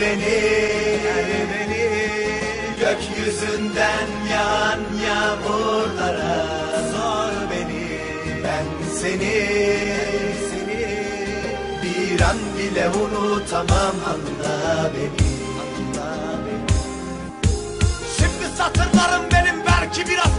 beni, gel beni Gökyüzünden yağan yağmurlara Sor beni, ben seni, seni Bir an bile unutamam anla beni, anla beni. Şimdi satırlarım benim belki biraz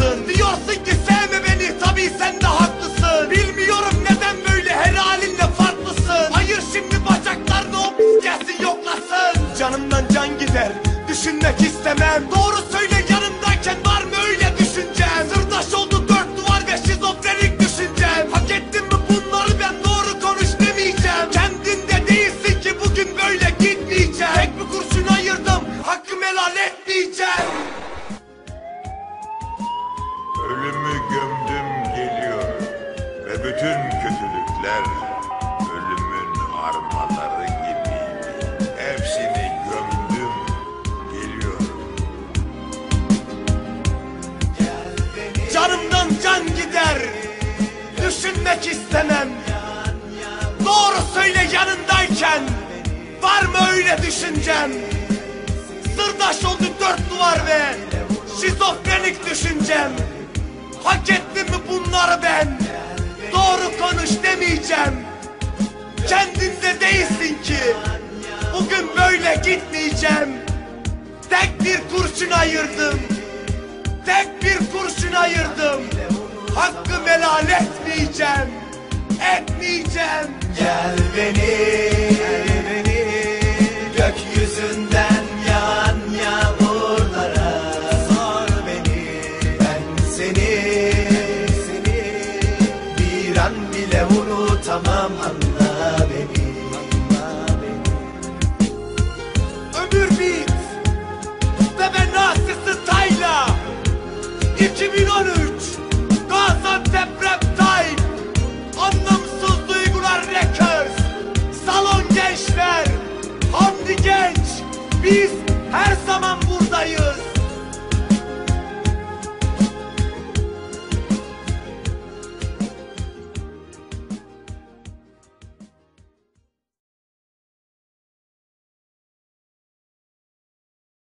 diyorsun Diyorsun ki sevme beni. Tabi sen daha Türkler ölümün armaları gibiydi. Hepsini gömdüm, geliyorum. Canımdan can gider, düşünmek istemem. Doğru söyle yanındayken, var mı öyle düşüncem? Sırdaş oldu dört duvar ve diyeceğim. Kendinde değilsin ki. Bugün böyle gitmeyeceğim. Tek bir kurşun ayırdım. Tek bir kurşun ayırdım. Hakkı helal etmeyeceğim. Etmeyeceğim. Gel beni 2013 Gaziantep Time. Anlamsız Duygular Records Salon Gençler Hamdi Genç. Biz her zaman burada